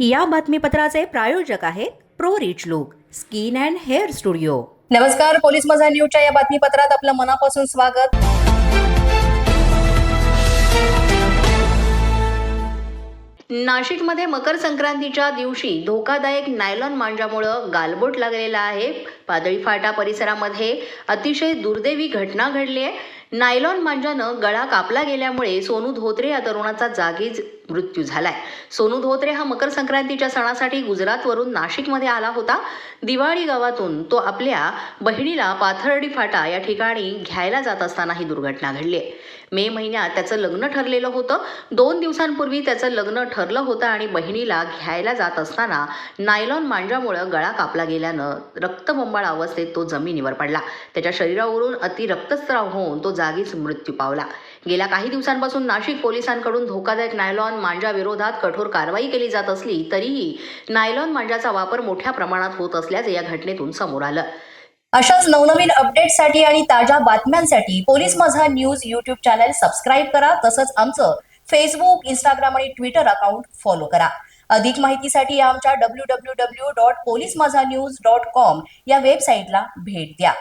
या बातमीपत्राचे प्रायोजक आहेत pro rich look skin and hair studio. नमस्कार पोलीस माझा न्यूजच्या या बातमीपत्रात आपलं मनापासून स्वागत. नाशिकमध्ये मकर संक्रांतीच्या दिवशी धोकादायक नायलॉन मांजामुळं गालबोट लागलेला आहे. पादळी फाटा परिसरामध्ये अतिशय दुर्दैवी घटना घडली आहे. नायलॉन मांजानं गळा कापला गेल्यामुळे सोनू धोत्रे या तरुणाचा जागीच मृत्यू झालाय. सोनू धोत्रे हा मकर संक्रांतीच्या सणासाठी गुजरातवरून नाशिकमध्ये आला होता. दिवाळी गावातून तो आपल्या बहिणीला पाथर्डी फाटा या ठिकाणी घ्यायला जात असताना ही दुर्घटना घडली. आहे मे महिन्यात त्याचं लग्न ठरलेलं होतं. दोन दिवसांपूर्वी त्याचं लग्न ठरलं होतं आणि बहिणीला घ्यायला जात असताना नायलॉन मांजामुळं गळा कापला गेल्यानं रक्तबंबाळ अवस्थेत तो जमिनीवर पडला. त्याच्या शरीरावरून अति रक्तस्राव होऊन तो जागीच मृत्यू पावला. गेल्या काही दिवसांपासून नाशिक पोलिसांकडून धोकादायक नायलॉन मांजा विरोधात कठोर कारवाई केली जात असली तरीही नायलॉन मांजाचा वापर मोठ्या प्रमाणात होत असल्याचे या घटनेतून समोर आलं. अशाच नवनवीन अपडेटसाठी आणि ताज्या बातम्यांसाठी police Majha news YouTube channel subscribe करा तसंच आमचं फेसबुक इंस्टाग्राम आणि ट्विटर अकाउंट फॉलो करा. अधिक माहितीसाठी आमच्या W W W dot police Majha news dot com या वेबसाईटला भेट द्या.